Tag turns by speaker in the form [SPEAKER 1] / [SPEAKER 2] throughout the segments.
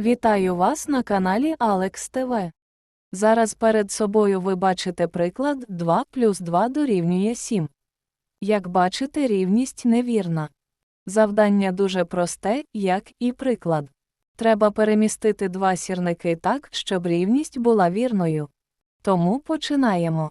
[SPEAKER 1] Вітаю вас на каналі Алекс ТВ. Зараз перед собою ви бачите приклад 2 плюс 2 дорівнює 7. Як бачите, рівність невірна. Завдання дуже просте, як і приклад. Треба перемістити два сірники так, щоб рівність була вірною. Тому починаємо.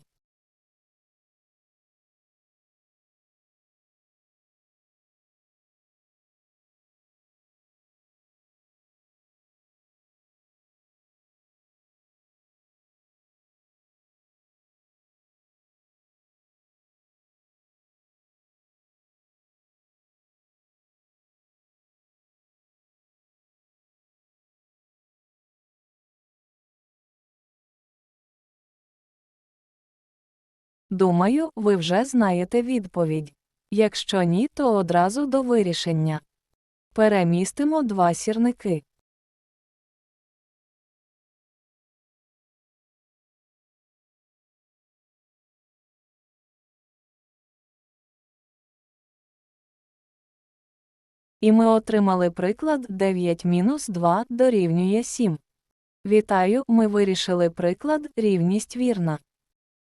[SPEAKER 1] Думаю, ви вже знаєте відповідь. Якщо ні, то одразу до вирішення. Перемістимо два сірники. І ми отримали приклад 9 мінус 2 дорівнює 7. Вітаю, ми вирішили приклад рівність вірна.